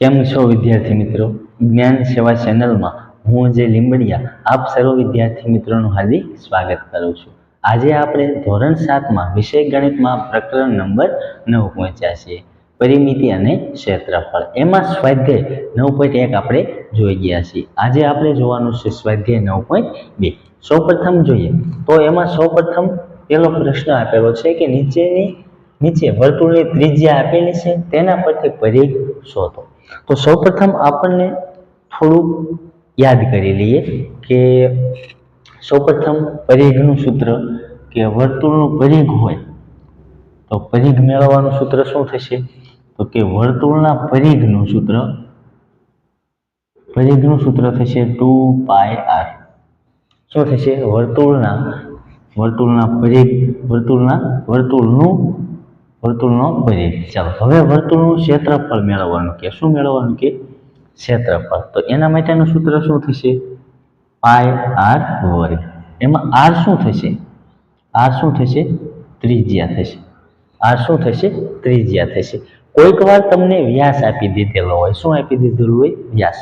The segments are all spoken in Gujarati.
કેમ છો વિદ્યાર્થી મિત્રો? જ્ઞાન સેવા ચેનલમાં હું જે લીંબડિયા, આપ સર્વ વિદ્યાર્થી મિત્રોનું હાર્દિક સ્વાગત કરું છું. આજે આપણે ધોરણ સાતમાં વિષય ગણિતમાં પ્રકરણ નંબર નવ પહોંચ્યા છીએ. પરિમિતિ અને ક્ષેત્રફળ. એમાં સ્વાધ્યાય નવ પોઈન્ટ એક આપણે જોઈ ગયા છીએ. આજે આપણે જોવાનું છે સ્વાધ્યાય નવ પોઈન્ટ બે. સૌપ્રથમ જોઈએ. તો એમાં સૌપ્રથમ પેલો પ્રશ્ન આપેલો છે કે નીચેની, નીચે વર્તુળની ત્રિજ્યા આપેલી છે, તેના પરથી પરિઘ શોધો. તો સૌપ્રથમ આપણને થોડુંક યાદ કરી લઈએ કે સૌપ્રથમ પરિઘનું સૂત્ર કે વર્તુળનું પરિઘ હોય, તો પરિઘ મેળવવાનું સૂત્ર શું થશે? તો કે વર્તુળના પરિઘનું સૂત્ર પરિઘનું સૂત્ર થશે ટુ પાય આર. શું થશે? વર્તુળના વર્તુળના પરિઘ, વર્તુળના વર્તુળનું વર્તુળનો પરિઘ ચાલો, હવે વર્તુળનું ક્ષેત્રફળ મેળવવાનું કે, શું મેળવવાનું કે? ક્ષેત્રફળ. તો એના માટેનું સૂત્ર શું થશે? પાય આર વર્ગ. એમાં આર શું થશે? આર શું થશે? ત્રિજ્યા થશે. આર શું થશે? ત્રિજ્યા થશે. કોઈક વાર તમને વ્યાસ આપી દીધેલો હોય. શું આપી દીધેલું હોય? વ્યાસ.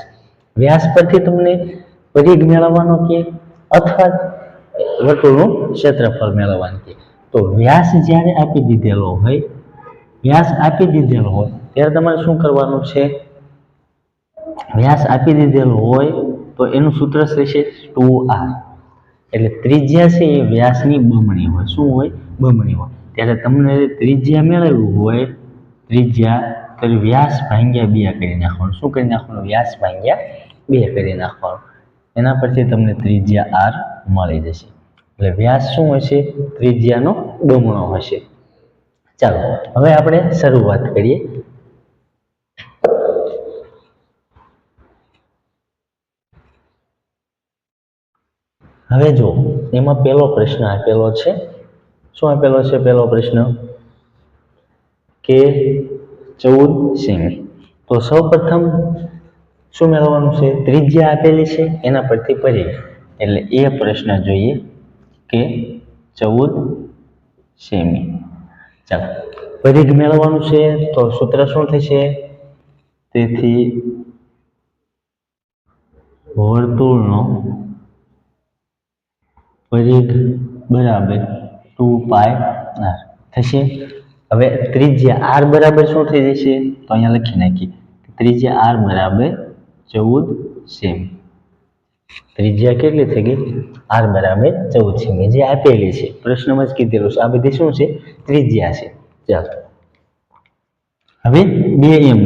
વ્યાસ પરથી તમને પરિઘ મેળવવાનો કે, અથવા વર્તુળનું ક્ષેત્રફળ મેળવવાનું કે? તો વ્યાસ જ્યારે આપી દીધેલો હોય, વ્યાસ આપી દીધેલો હોય, ત્યારે તમારે શું કરવાનું છે? વ્યાસ આપી દીધેલો હોય, તો એનું સૂત્ર થશે ટુ આર. એટલે ત્રિજ્યા છે એ વ્યાસની બમણી હોય. શું હોય? બમણી હોય. ત્યારે તમને ત્રિજ્યા મેળવ્યું હોય, ત્રિજ્યા, તો વ્યાસ ભાંગ્યા બે કરી નાખવાનું. શું કરી નાખવાનું? વ્યાસ ભાંગ્યા બે કરી નાખવાનું. એના પરથી તમને ત્રિજ્યા આર મળી જશે. એટલે વ્યાસ શું હશે? ત્રિજ્યાનો બમણો હશે. ચાલો, હવે આપણે શરૂઆત કરીએ. હવે જો, એમાં પહેલો પ્રશ્ન આપેલો છે. શું આપેલો છે પહેલો પ્રશ્ન? કે ચૌદ સેમી. તો સૌપ્રથમ શું મેળવવાનું છે? ત્રિજ્યા આપેલી છે, એના પરથી પરિઘ એટલે એ પ્રશ્ન જોઈએ. કે ચૌદ સેમી. ચાલો. પરિઘ મેળવવાનું છે તો સૂત્ર શું થશે? તેથી વર્તુળનો પરિઘ બરાબર ટુ પાય આર થશે. હવે ત્રિજ્યા આર બરાબર શું થઈ જશે? તો અહીંયા લખી નાખીએ. ત્રિજ્યા આર બરાબર ચૌદ સેમી. ત્રિજ્યા કેટલી થઈ ગઈ? આર બરાબર ચૌદ સેમી જે આપેલી છે, પ્રશ્નમાં જ કીધેલું છે. આ બધી શું છે? ત્રિજ્યા છે. ચાલો. હવે બે એમ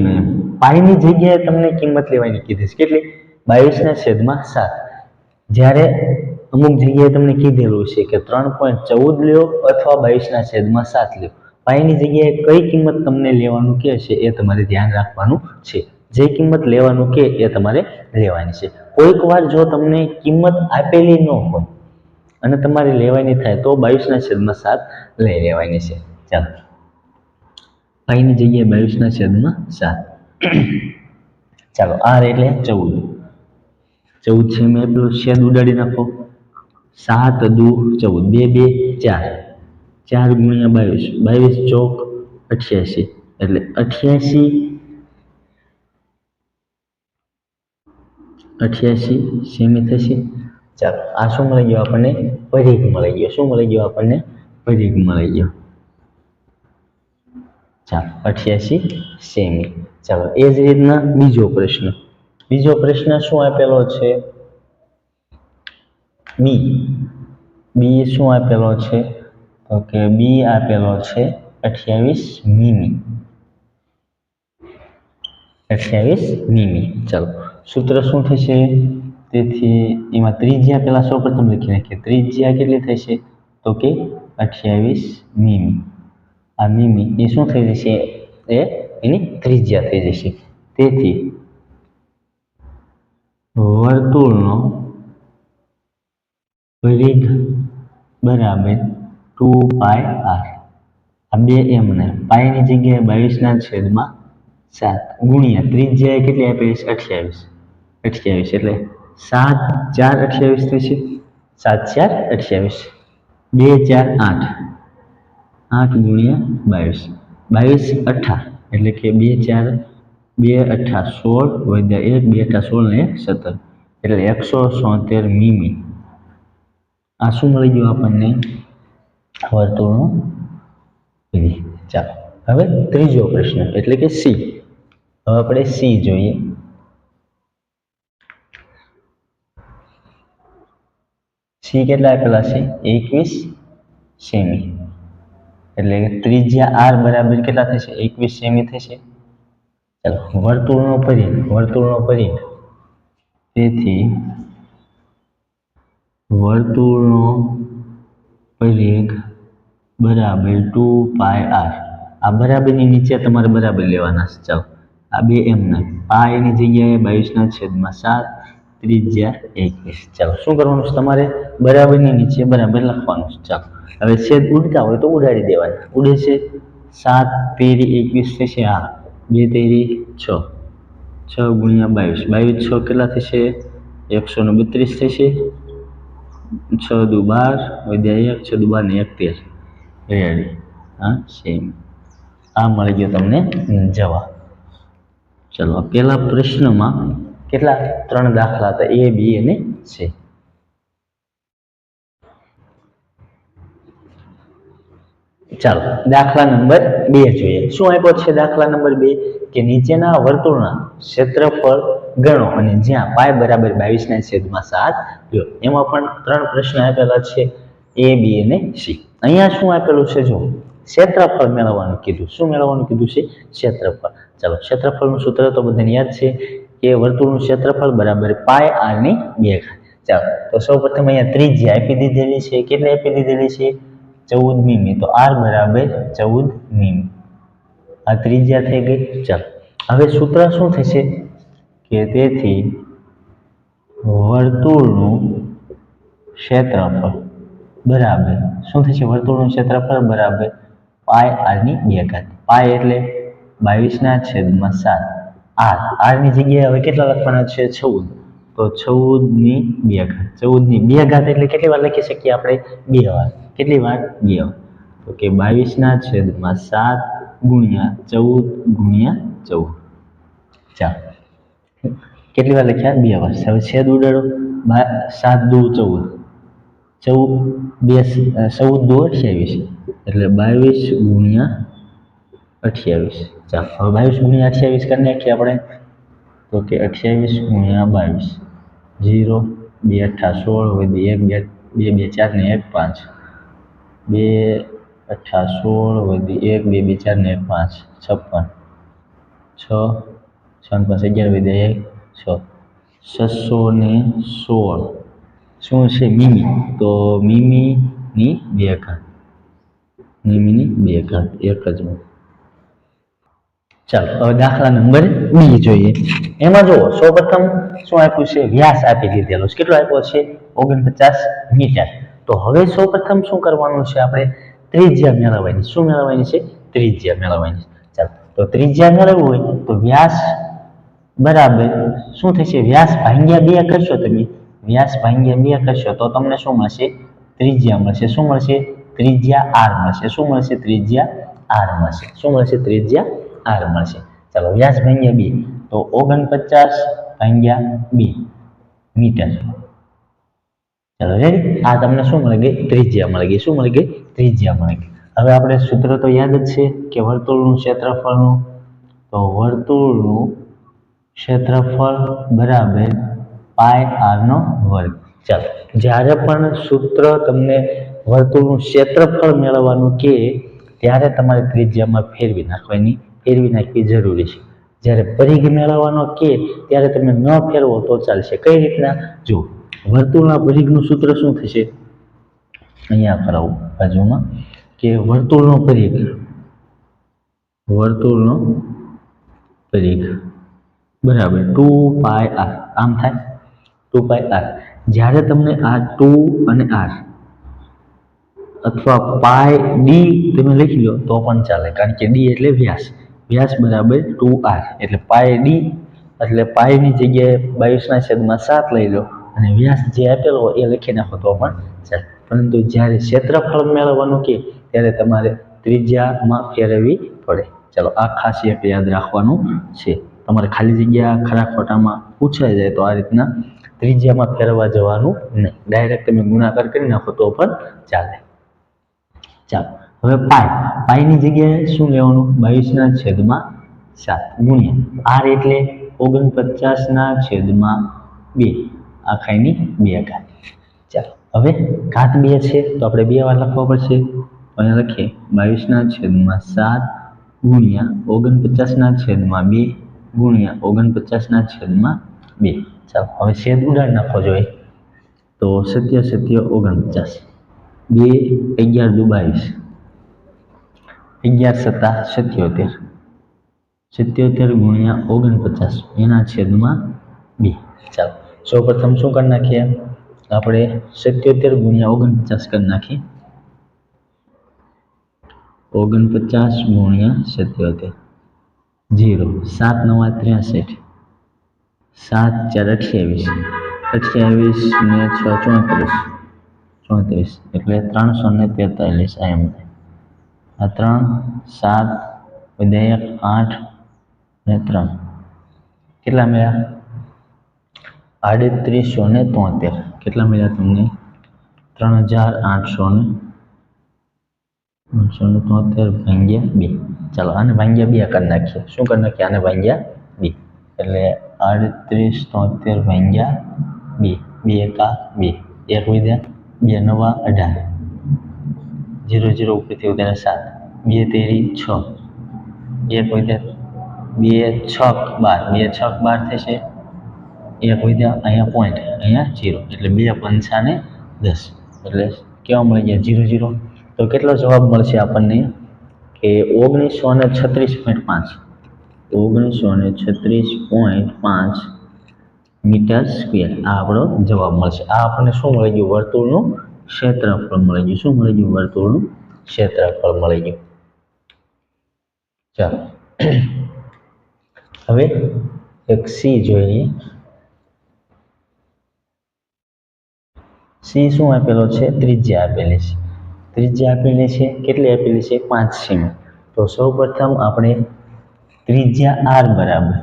પાઈની જગ્યાએ તમને કિંમત લેવાની કીધી છે કેટલી? બાવીસના છેદમાં સાત. જ્યારે અમુક જગ્યાએ તમને કીધેલું છે કે ત્રણ પોઈન્ટ ચૌદ લ્યો અથવા બાવીસના છેદમાં સાત લ્યો. પાઈની જગ્યાએ કઈ કિંમત તમને લેવાનું કે છે એ તમારે ધ્યાન રાખવાનું છે. જે કિંમત લેવાનું કે એ તમારે લેવાની છે. કોઈક વાર જો તમને કિંમત આપેલી ન હોય અને તમારે લેવાની થાય તો બાવીસના છેદમાં સાત લઈ લેવાની છે. ચાલો. પાઈની જગ્યાએ બાવીસના છેદમાં સાત. ચાલો, આર એટલે ચૌદ. ચૌદ છે મેં પેલું છેદ ઉડાડી નાખો. સાત દુ ચૌદ. બે બે, ચાર. ચાર ગુણ્યા બાવીસ. બાવીસ ચોક અઠ્યાસી. એટલે અઠ્યાસી અઠ્યાસી સેમી થશે ચાલો, આ શું મળી ગયો આપણને? પરિઘ મળી ગયો. શું મળી ગયો આપણને? પરિઘ મળી ગયો. ચાલો, અઠ્યાસી સેમી ચાલો, એ જ રીતના બીજો પ્રશ્ન. બીજો પ્રશ્ન શું આપેલો છે? બી. બી શું આપેલો છે? તો કે બી આપેલો છે અઠ્યાવીસ મીમી. અઠ્યાવીસ મીમી. ચાલો સૂત્ર શું થશે? તેથી એમાં ત્રિજ્યા પહેલાં સૌપ્રથમ લખી નાખીએ. ત્રિજ્યા કેટલી થશે? તો કે અઠ્યાવીસ મીમી. આ મીમી એ શું થઈ જશે? એ એની ત્રિજ્યા થઈ જશે. તેથી વર્તુળનો પરિઘ બરાબર ટુ પાય આર. આ બે એમને પાયની જગ્યાએ બાવીસના છેદમાં સાત. ગુણ્યા ત્રિજ્યાએ કેટલી આપેલી છે અઠ્યાવીસ. અઠ્યાવીસ એટલે સાત ચાર અઠ્યાવીસ થશે સાત ચાર અઠ્યાવીસ. બે ચાર આઠ. આઠ ગુણ્યા બાવીસ. બાવીસ અઠા. એટલે કે બે ચાર બે અઠા સોળ વધ્યા એક, બે અઠા સોળ ને સત્તર. એટલે એકસો સોતેર મીમી. આ શું મળી ગયું આપણને? વર્તુળનું ચાલો. હવે ત્રીજો પ્રશ્ન, એટલે કે સી. હવે આપણે સી જોઈએ. સી કેટલા આપેલા છે? એકવીસ સેમી. એટલે ત્રિજ્યા આર બરાબર કેટલા થશે? એકવીસ સેમી થશે. ચાલો, વર્તુળનો પરિઘ વર્તુળનો પરિઘ. તેથી વર્તુળનો પરિઘ બરાબર ટુ પાય આર. આ બરાબરની નીચે તમારે બરાબર લેવાના છે. ચાલો, આ બે એમના. પાયની જગ્યાએ બાવીસના છેદમાં સાત ત્રિજ્યા એકવીસ. ચાલો, શું કરવાનું છે તમારે? બરાબરની નીચે બરાબર લખવાનું છે. ચાલો, હવે છેદ ઉડતા હોય તો ઉડાડી દેવાના. ઉડે છે સાત તેરી એકવીસ થશે હા બે તેરી છ. છ ગુણ્યા બાવીસ. બાવીસ, છ કેટલા થશે? એકસો ને બત્રીસ થશે. છ દુ બાર, વધ્યા એક, છ દુ બાર ને એક તેર રેડી હા સેમ આ મળી ગયો તમને જવાબ. ચલો પહેલા પ્રશ્નમાં કેટલા? ત્રણ દાખલા હતા. એ, બી, અને સી ચાલો, દાખલા નંબર બે જોઈએ. શું આપ્યો છે દાખલા નંબર બે? કે નીચેના વર્તુળના ક્ષેત્રફળ ગણો અને જ્યાં પાય બરાબર બાવીસના છેદમાં સાત લ્યો એમાં પણ ત્રણ પ્રશ્ન આપેલા છે. એ, બી, અને સી. અહીંયા શું આપેલું છે? જો ક્ષેત્રફળ મેળવવાનું કીધું. શું મેળવવાનું કીધું છે? ક્ષેત્રફળ. ચાલો, ક્ષેત્રફળનું સૂત્ર તો બધાને યાદ છે. કે વર્તુળનું ક્ષેત્રફળ બરાબર પાય આરની બે ઘાત. ચાલો, તો સૌ પ્રથમ અહીંયા ત્રિજ્યા આપી દીધેલી છે. કેટલી આપી દીધેલી છે? ચૌદ મીમી. તો આર બરાબર ચૌદ મીમી. આ ત્રિજ્યા થઈ ગઈ. ચાલો, હવે સૂત્ર શું થશે? કે તેથી વર્તુળનું ક્ષેત્રફળ બરાબર, શું થશે? વર્તુળનું ક્ષેત્રફળ બરાબર પાય આરની બે ઘાત. પાય એટલે બાવીસના છેદમાં સાત. આર. આરની જગ્યાએ હવે કેટલા લખવાના છે? ચૌદ. તો ચૌદની બે ઘાત. ચૌદની બે ઘાત એટલે કેટલી વાર લખી શકીએ આપણે? બે વાર. કેટલી વાર? બે વાર. તો કે બાવીસના છેદમાં સાત ગુણ્યા ચૌદ ગુણ્યા ચૌદ. ચાલો. કેટલી વાર લખ્યા? બે વાર. હવે છેદ ઉડાડો. સાત દુ ચૌદ. ચૌદ, બે ચૌદ દુ અઠ્યાવીસ. એટલે બાવીસ ગુણ્યા અઠ્યાવીસ. ચાલો, હવે બાવીસ ગુણ્યા અઠ્યાવીસ કરી નાખીએ આપણે. તો કે અઠ્યાવીસ ગુણ્યા બાવીસ. જીરો બે અઠ્ઠા સોળ વધી એક, બે બે બે ચાર ને એક પાંચ. બે અઠ્ઠા સોળ વધી એક, બે બે ચાર ને એક પાંચ. છપ્પન. છ છ ને પાંચ, અગિયાર વધી એક, છ. છસો ને સોળ. શું છે મીમી? તો મીમીની બે ઘાત. મીમીની બે ઘાત. એક જ ચાલો, હવે દાખલા નંબર બી જોઈએ. એમાં જુઓ, સૌપ્રથમ શું આપ્યું છે? વ્યાસ આપી દીધેલો છે. કેટલો આપ્યો છે? ઓગણપચાસ મીટર. તો હવે સૌપ્રથમ શું કરવાનું છે આપણે? ત્રિજ્યા મેળવવાની. શું મેળવવાની છે? ત્રિજ્યા મેળવવાની. ચાલો, તો ત્રિજ્યા મેળવવું હોય તો વ્યાસ બરાબર શું થશે? વ્યાસ ભાંગ્યા બે કરશો તમે. વ્યાસ ભાંગ્યા બે કરશો તો તમને શું મળશે? ત્રિજ્યા મળશે. શું મળશે? ત્રિજ્યા આર મળશે. શું મળશે? ત્રિજ્યા આર મળશે. શું મળશે? ત્રિજ્યા આર મળશે. ચાલો વ્યાસ ભાંગ્યા બે, તો ઓગણપચાસ ભાંગ્યા બે મીટર. ચાલો રેડી આ તમને શું મળી ગઈ? ત્રિજ્યા મળી ગઈ. શું મળી ગઈ? ત્રિજ્યા મળી ગઈ. હવે આપણે સૂત્ર તો યાદ જ છે કે વર્તુળનું ક્ષેત્રફળનું. તો વર્તુળનું ક્ષેત્રફળ બરાબર પાય આરનો વર્ગ. ચાલો, જ્યારે પણ સૂત્ર તમને વર્તુળનું ક્ષેત્રફળ મેળવવાનું કે ત્યારે તમારે ત્રિજ્યામાં ફેરવી નાખવાની ફેરવી નાખવી જરૂરી છે. જ્યારે પરિઘ મેળવવાનો કે ત્યારે તમે ન ફેરવો તો ચાલશે. કઈ રીતના? જો, વર્તુળના પરિઘનું સૂત્ર શું થશે? અહીંયા કરાવું બાજુમાં, કે વર્તુળનો પરિઘ. વર્તુળનો પરિઘ. બરાબર, ટુ પાય આર. આમ થાય? Two pi r. જ્યારે તમને આ ટુ અને આર અથવા પાય ડી તમે લખી લો, તો પણ ચાલે. કારણ કે ડી એટલે વ્યાસ. વ્યાસ બરાબર ટુ આર. એટલે પાય ડી, એટલે પાયની જગ્યાએ બાવીસના છેદમાં સાત લઈ લો. અને વ્યાસ જે આપેલો હોય એ લખી નાખો તો પણ ચાલે. પરંતુ જ્યારે ક્ષેત્રફળ મેળવવાનું કે ત્યારે તમારે ત્રિજ્યામાં ફેરવવી પડે. ચાલો, આ ખાસિયત યાદ રાખવાનું છે. તમારે ખાલી જગ્યા ખરા ખોટામાં પૂછાઈ જાય તો આ રીતના ત્રિજ્યામાં ફેરવા જવાનું નહીં. ડાયરેક્ટ તમે ગુણાકાર કરી નાખો તો પણ ચાલે. ચાલો હવે પાય, પાયની જગ્યાએ શું લેવાનું? બાવીસના છેદમાં સાત ગુણ્યા. આર એટલે ઓગણપચાસના છેદમાં બે. આખાઈની બે ઘાત ચાલો, હવે ઘાત બે છે, તો આપણે બે વાર લખવા પડશે. અહીંયા લખીએ, બાવીસના છેદમાં સાત ગુણ્યા ઓગણપચાસના છેદમાં બે ગુણ્યા ઓગણપચાસના છેદમાં બે. ચાલો, હવે છેદ ઉડાડી નાખવો જોઈએ. તો સત્ય સત્ય ઓગણપચાસ. બે અગિયાર દુ બાવીસ. અગિયાર સત્તા સત્યોતેર. સત્યોતેર ગુણ્યા ઓગણપચાસ. એના છેદમાં બે. ચાલો. સૌ પ્રથમ શું કરી નાખીએ? આપણે સત્યોતેર ગુણ્યા ઓગણપચાસ કરી નાખીએ. ઓગણપચાસ ગુણ્યા સત્યોતેર. જીરો સાત નવા ત્રેસઠ. સાત ચાર અઠ્યાવીસ. અઠ્યાવીસ ને છ, ચોત્રીસ. ચોત્રીસ. એટલે ત્રણસો ને તેતાલીસ એમ આ ત્રણ સાત વિધેયક આઠ ને ત્રણ કેટલા મળ્યા આડત્રીસો ને તોતેર કેટલા મળ્યા તમને ત્રણ હજાર આઠસો ને આઠસો ને તોતેર ભાંગ્યા બે ચાલો આને ભાંગ્યા બે કરી નાખીએ શું કરી નાખીએ આને ભાંગ્યા બે એટલે આડત્રીસ તોતેર ભાંગ્યા બે બે એકા બે એક વિદ્યા બે નવા અઢાર જીરો જીરો ઉપરથી ઉતારે સાત. બે તેરી છ. એક વધ્યા બે છક બાર. બે છક બાર થશે. એક વધ્યા અહીંયા પોઈન્ટ અહીંયા જીરો એટલે બે પંચાને દસ. એટલે કેવા મળી ગયા જીરો જીરો તો કેટલો જવાબ મળશે આપણને? કે ઓગણીસો ને છત્રીસ પોઈન્ટ પાંચ. ઓગણીસો ને છત્રીસ પોઈન્ટ પાંચ મીટર સ્ક્વેર આ આપણો જવાબ મળશે. આ આપણને શું મળી ગયું? વર્તુળનું ક્ષેત્રફળ મળી ગયું. શું મળી ગયું? વર્તુળનું ક્ષેત્રફળ મળી ગયું. ચાલો. હવે એક સી જોઈએ. સી શું આપેલો છે? ત્રિજ્યા આપેલી છે. ત્રિજ્યા આપેલી છે. કેટલી આપેલી છે? પાંચ સેમી. તો સૌ પ્રથમ આપણે ત્રિજ્યા આર બરાબર.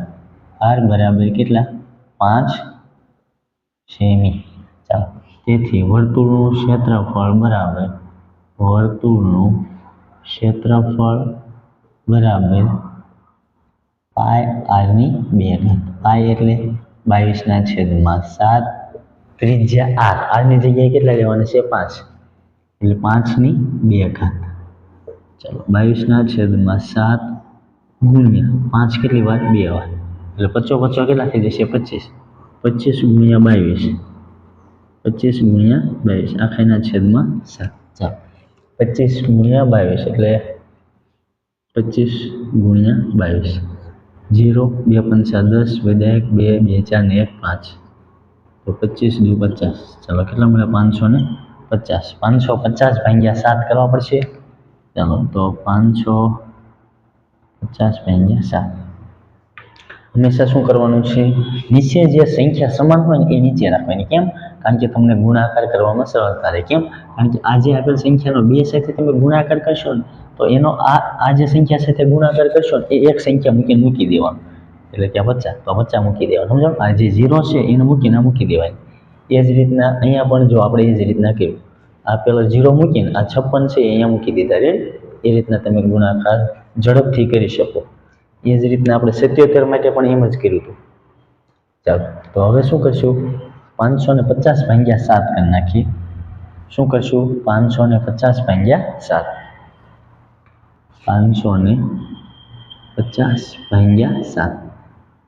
આર બરાબર કેટલા? પાંચ સેમી. તેથી વર્તુળનું ક્ષેત્રફળ બરાબર વર્તુળનું ક્ષેત્રફળ બરાબર પાય આરની બે ઘાત. પાય એટલે બાવીસના છેદમાં સાત ત્રિજ્યા આર. આરની જગ્યાએ કેટલા લેવાના છે? પાંચ. એટલે પાંચની બે ઘાત. ચાલો, બાવીસના છેદમાં સાત ગુણ્યા પાંચ કેટલી વાર? બે વાર. એટલે પચો પચો કેટલા થઈ જશે? પચીસ. પચીસ ગુણ્યા બાવીસ. પચીસ ગુણ્યા બાવીસ. આખાના છેદમાં સાત. ચાલો. પચીસ ગુણ્યા બાવીસ એટલે પચીસ ગુણ્યા બાવીસ. જીરો બે પંચા દસ વિધાયક બે બે, ચાર, ને એક, પાંચ. તો પચીસ દુ પચાસ. ચાલો, કેટલા મળ્યા પાંચસો ને પચાસ? પાંચસો પચાસ ભાગ્યા સાત કરવા પડશે. ચાલો, તો પાંચસો પચાસ ભાગ્યા સાત. હંમેશા શું કરવાનું છે? નીચે જે સંખ્યા સમાન હોય ને એ નીચે રાખવાની. કેમ? કારણ કે તમને ગુણાકાર કરવામાં સરળતા રહે. કેમ? કારણ કે આ જે આપેલ સંખ્યાનો બે સાથે તમે ગુણાકાર કરશો ને, તો એનો આ આ જે સંખ્યા સાથે ગુણાકાર કરશો ને, એ એક સંખ્યા મૂકીને મૂકી દેવાનું. એટલે કે આ પચાસ તો વચ્ચા મૂકી દેવાનું. સમજો? આ જે ઝીરો છે, એને મૂકીને મૂકી દેવાય. એ જ રીતના અહીંયા પણ જો આપણે એ જ રીતના કહ્યું આ પેલો ઝીરો મૂકીને, આ છપ્પન છે અહીંયા મૂકી દીધા. રે એ રીતના તમે ગુણાકાર ઝડપથી કરી શકો. એ જ રીતના આપણે સિત્યોતેર માટે પણ એમ જ કર્યું હતું. ચાલો, તો હવે શું કરશું? પાંચસો ને પચાસ ભાગ્યા સાત કરી નાખીએ શું કરશું? પાંચસો ને પચાસ ભાગ્યા સાત. પાંચસો ને પચાસ ભાગ્યા સાત.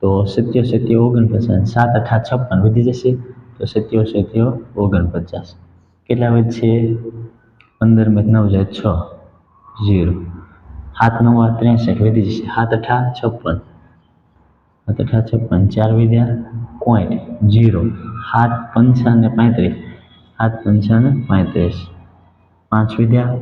તો સત્યો સત્યો ઓગણપચાસ. સાત અઠા છપ્પન વધી જશે. તો સત્યો સત્યો ઓગણપચાસ. કેટલા વધશે? પંદરમાં નવ જાય છ. ઝીરો. સાત નવ ત્રેસઠ વધી જશે. સાત અઠા છપ્પન. અઠા છપ્પન ચાર વિદ્યા પોઈન્ટ જીરો સાત પંચાને પાંત્રીસ. સાત પંચાને પાંત્રીસ. પાંચ વિદ્યા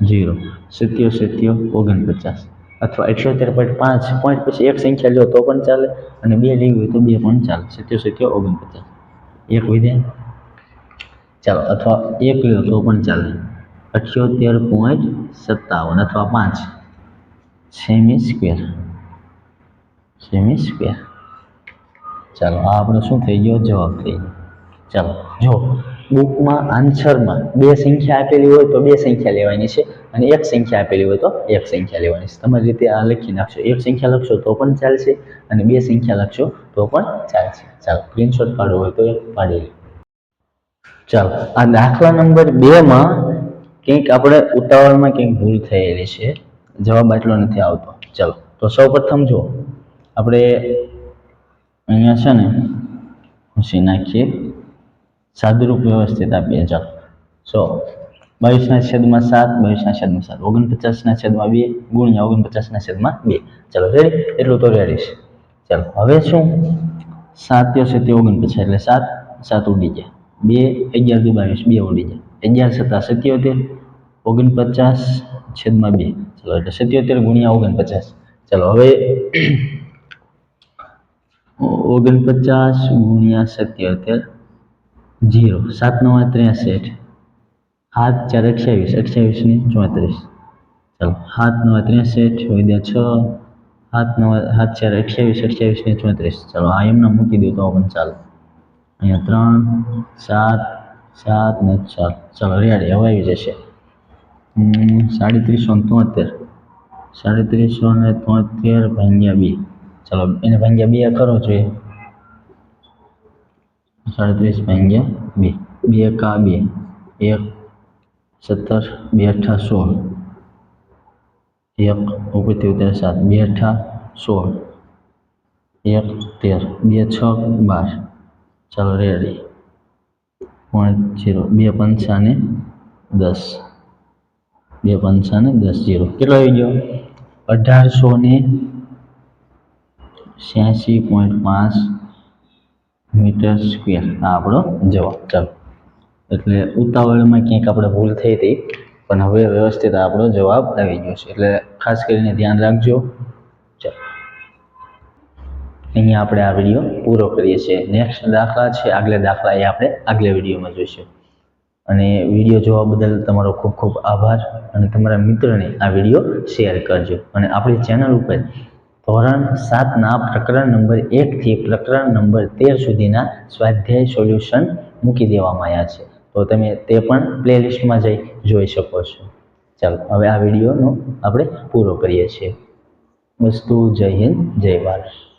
જીરો સત્યો સત્યો ઓગણપચાસ. અથવા અઠ્યોતેર પોઈન્ટ પાંચ પોઈન્ટ પછી એક સંખ્યા લો તો પણ ચાલે અને બે લેવી હોય તો બે પણ ચાલે. સત્યો સત્યો ઓગણપચાસ. એક વિદ્યા ચાલો, અથવા એક લો તો પણ ચાલે. અઠ્યોતેર પોઈન્ટ સત્તાવન અથવા પાંચ. સેમી સ્ક્વેર સેમી સ્ક્વેર ચાલો, આ આપણો શું થઈ ગયો? જવાબ થઈ ગયો. ચાલો, જો બુકમાં આન્સરમાં બે સંખ્યા આપેલી હોય તો બે સંખ્યા લેવાની છે અને એક સંખ્યા આપેલી હોય તો એક સંખ્યા લેવાની છે. તમારી રીતે આ લખી નાખશો. એક સંખ્યા લખશો તો પણ ચાલશે અને બે સંખ્યા લખશો તો પણ ચાલશે. ચાલો સ્ક્રીનશોટ પાડવો હોય તો એક પાડી ચાલો, આ દાખલા નંબર બેમાં કંઈક આપણે ઉતાવળમાં કંઈક ભૂલ થયેલી છે. જવાબ આટલો નથી આવતો. ચાલો, તો સૌ પ્રથમ જો આપણે અહીંયા છે ને, ઘૂસી નાખીએ. સાદુરૂપ વ્યવસ્થિત આપીએ, ચાલો. સો બાવીસના છેદમાં સાત, બાવીસના છેદમાં સાત. ઓગણપચાસના છેદમાં બે, ગુણ્યા ઓગણપચાસના છેદમાં બે. ચાલો રેડી એટલું તો રેડી ચાલો, હવે શું? સાત તે ઓગણપચાસ, એટલે સાત સાત ઉડી ગયા. બે, અગિયાર દુ બાવીસ, બે ઉડી જાય અગિયાર સત્તા સત્યોતેર, ઓગણપચાસ છેદમાં બે. ચાલો, એટલે સત્યોતેર ગુણ્યા ઓગણપચાસ. ચાલો, હવે ઓગણપચાસ ગુણ્યા સત્યોતેર જીરો સાત નવા ત્રેસઠ. સાત ચાર અઠ્યાવીસ અઠ્યાવીસ ને ચોત્રીસ. ચાલો સાત નવા ત્રેસઠ વધ્યા છ સાત નવા સાત ચાર અઠ્યાવીસ અઠ્યાવીસ ને ચોત્રીસ. ચાલો આ એમને મૂકી દઉં તો પણ ચાલો. અહીંયા ત્રણ સાત સાત ને ચાર. ચાલો રેડી હવે આવી જશે. હમ, સાડત્રીસો ને તોતેર. સાડત્રીસો ને તોતેર ભાગ્યા બે. ચાલો, એને ભાગ્યા બે કરો જોઈએ. સાડત્રીસ ભાગ્યા બે. બે કા બે. એક, સત્તર, બે અઠા સોળ. એક ઉપરથી ઉતરે સાત. બે અઠા સોળ. એક, તેર. બે, છ, બાર. ચાલો, રેડી. પોઈન્ટ જીરો બે પંચાને દસ. બે પંચાને દસ જીરો કેટલો આવી ગયો? અઢારસો ને છ્યાસી પોઈન્ટ પાંચ મીટર સ્ક્વેર. આ આપણો જવાબ. ચાલો. એટલે ઉતાવળમાં ક્યાંક આપણે ભૂલ થઈ હતી, પણ હવે વ્યવસ્થિત આપણો જવાબ આવી ગયો છે. એટલે ખાસ કરીને ધ્યાન રાખજો. ચાલો. અહીંયા આપણે આ વીડિયો પૂરો કરીએ છીએ. નેક્સ્ટ દાખલા છે, આગલા દાખલા એ આપણે આગલા વિડીયોમાં જોઈશું. અને વીડિયો જોવા બદલ તમારો ખૂબ ખૂબ આભાર અને તમારા મિત્રોને આ વીડિયો શેર કરજો. અને આપણી ચેનલ ઉપર ધોરણ સાતના પ્રકરણ નંબર એકથી પ્રકરણ નંબર તેર સુધીના સ્વાધ્યાય સોલ્યુશન મૂકી દેવામાં આવ્યા છે. તો તમે તે પણ પ્લેલિસ્ટમાં જઈ જોઈ શકો છો. ચાલો, હવે આ વિડીયોનો આપણે પૂરો કરીએ છીએ. વસ્તુ જય હિન્દ, જય ભારત.